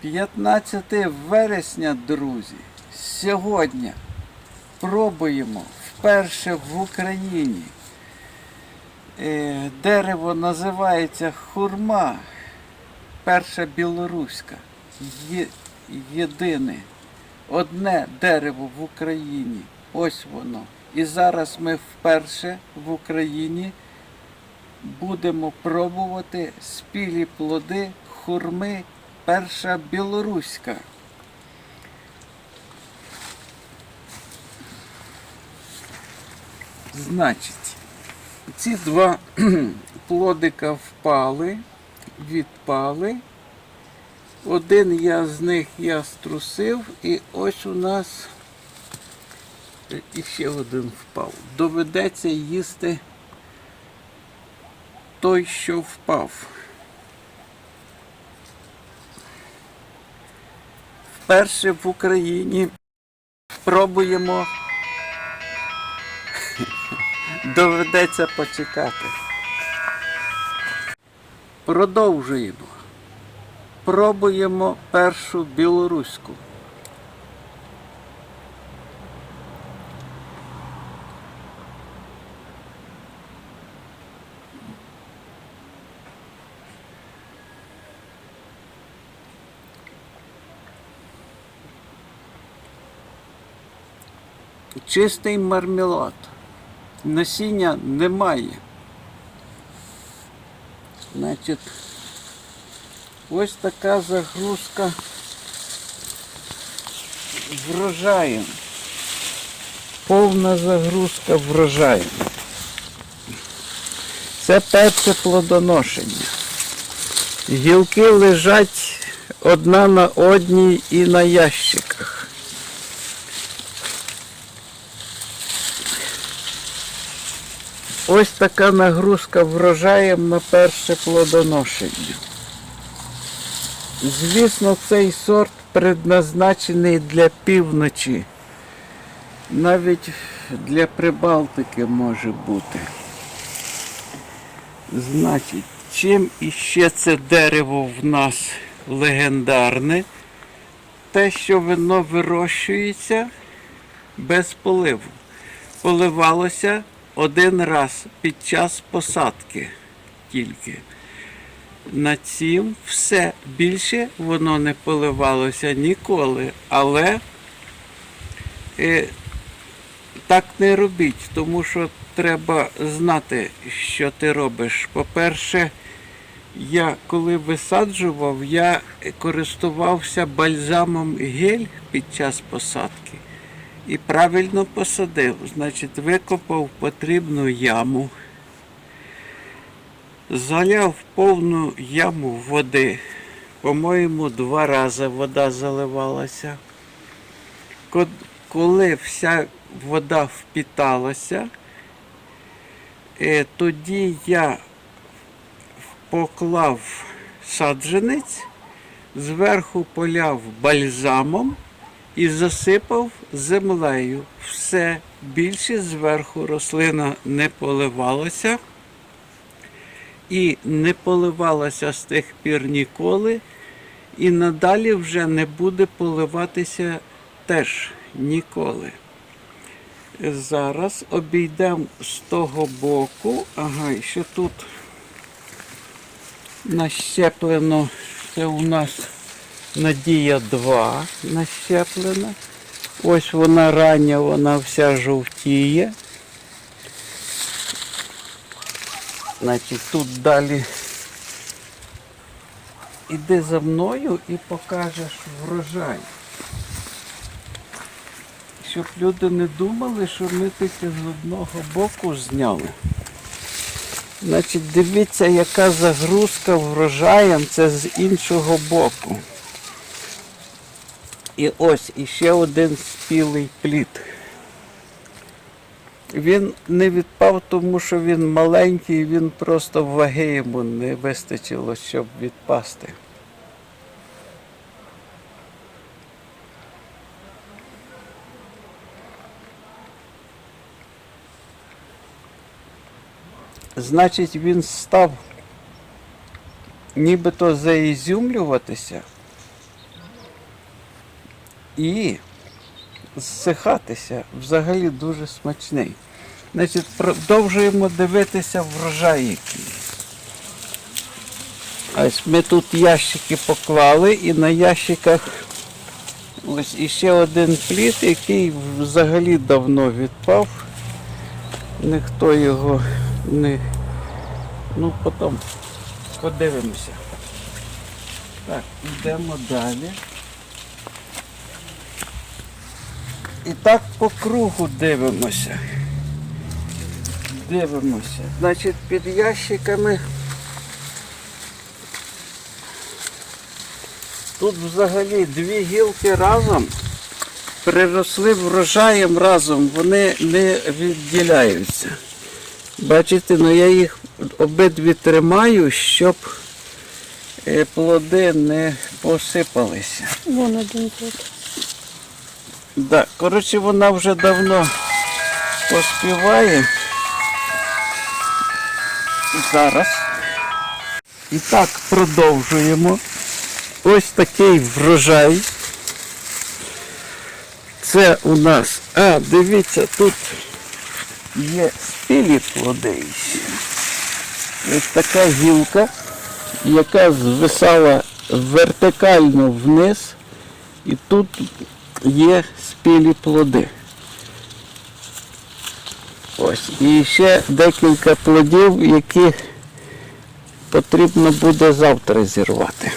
П'ятнадцяте вересня, друзі. Сьогодні пробуємо вперше в Україні. Е, Дерево називається хурма. Перша білоруська. Єдине. Одне дерево в Україні. Ось воно. І зараз ми вперше в Україні будемо пробувати спілі плоди хурми перша білоруська. Значить, ці два плодика впали, відпали. Один я з них я струсив, і ось у нас іще один впав. Доведеться їсти той, що впав. Вперше в Україні пробуємо. Доведеться почекати. Продовжуємо. Пробуємо першу білоруську. Чистий мармелад. Насіння немає. Значить, ось така загрузка врожаєм. Повна загрузка врожаєм. Це перше плодоношення. Гілки лежать одна на одній і на ящиках. Ось така нагрузка врожаєм на перше плодоношення. Звісно, цей сорт предназначений для півночі. Навіть для Прибалтики може бути. Значить, чим іще це дерево в нас легендарне? Те, що воно вирощується без поливу. Поливалося один раз під час посадки тільки. На цім все. Більше воно не поливалося ніколи. Але е, так не робіть, тому що треба знати, що ти робиш. По-перше, я коли висаджував, я користувався бальзамом гель під час посадки і правильно посадив. Значить, викопав потрібну яму, заляв повну яму води. По-моєму, два рази вода заливалася. Коли вся вода впіталася, е, тоді я поклав саджанець, зверху поляв бальзамом і засипав землею. Все більше зверху рослина не поливалася і не поливалася з тих пір ніколи, і надалі вже не буде поливатися теж ніколи. Зараз обійдемо з того боку. Ага, і ще тут нащеплено. Це у нас Надія 2 нащеплена. Ось вона рання, вона вся жовтіє. Значить, тут далі іди за мною і покажеш врожай. Щоб люди не думали, що ми тільки з одного боку зняли. Значить, дивіться, яка загрузка врожаєм, це з іншого боку. І ось іще один спілий плід. Він не відпав, тому що він маленький, він просто ваги йому не вистачило, щоб відпасти. Значить, він став нібито заізюмлюватися і зсихатися. Взагалі дуже смачний. Значить, продовжуємо дивитися врожай який. Ось ми тут ящики поклали і на ящиках ось іще один плід, який взагалі давно відпав. Ніхто його не. Ну, потім подивимося. Так, йдемо далі. І так по кругу дивимося. Дивимося. Значить, під ящиками. Тут взагалі дві гілки разом приросли врожаєм разом, вони не відділяються. Бачите, ну я їх обидві тримаю, щоб е, плоди не посипалися. Вон один тут. Да, коротше, вона вже давно поспіває. Зараз. І так продовжуємо. Ось такий врожай. Це у нас. А, дивіться, тут є спілі плоди. Ось така гілка, яка звисала вертикально вниз. І тут є спілі плоди. Ось. І ще декілька плодів, які потрібно буде завтра зірвати.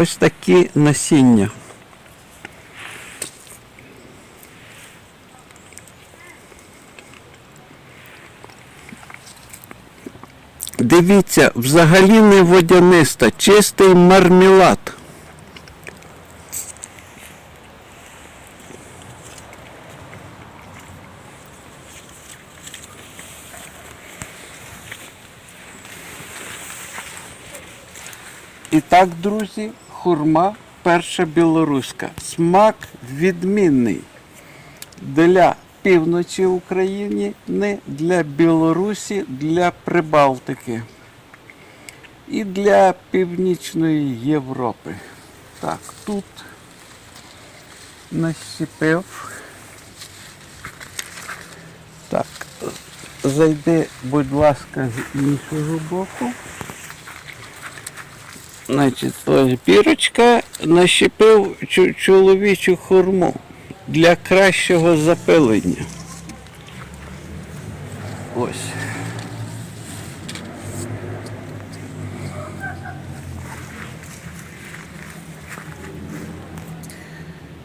Ось такі насіння. Дивіться, взагалі не водяниста, чистий мармелад. І так, друзі, хурма перша білоруська. Смак відмінний для півночі України, не для Білорусі, для Прибалтики і для Північної Європи. Так, тут нащепив. Так, зайди, будь ласка, з іншого боку. Значить, ось бірочка нащепив чоловічу хурму для кращого запилення. Ось.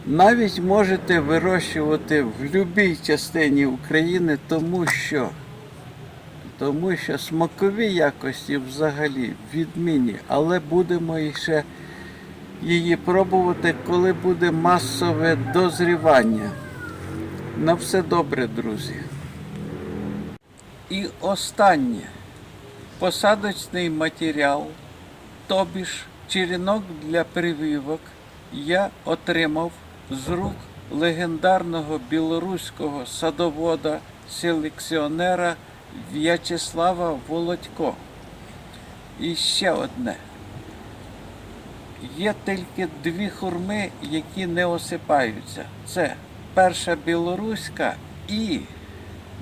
Навіть можете вирощувати в будь-якій частині України, тому що тому що смакові якості взагалі відмінні, але будемо ще її пробувати, коли буде масове дозрівання. На все добре, друзі. І останнє посадочний матеріал, тобі ж черенок для прививок, я отримав з рук легендарного білоруського садовода, селекціонера В'ячеслава Володько. І ще одне. Є тільки дві хурми, які не осипаються. Це перша білоруська і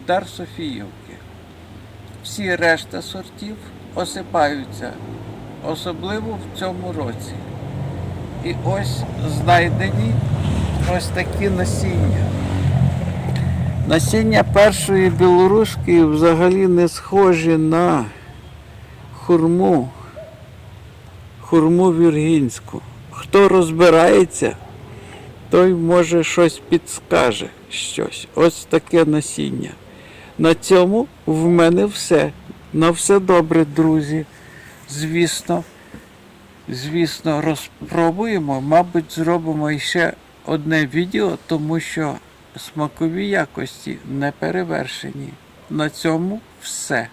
дар Софіївки. Всі решта сортів осипаються, особливо в цьому році. І ось знайдені ось такі насіння. Насіння першої білоруської взагалі не схожі на хурму. хурму віргінську. Хто розбирається, той може щось підскаже щось. Ось таке насіння. На цьому в мене все. На все добре, друзі. Звісно, звісно, розпробуємо. Мабуть, зробимо іще одне відео, тому що смакові якості не перевершені. На цьому все.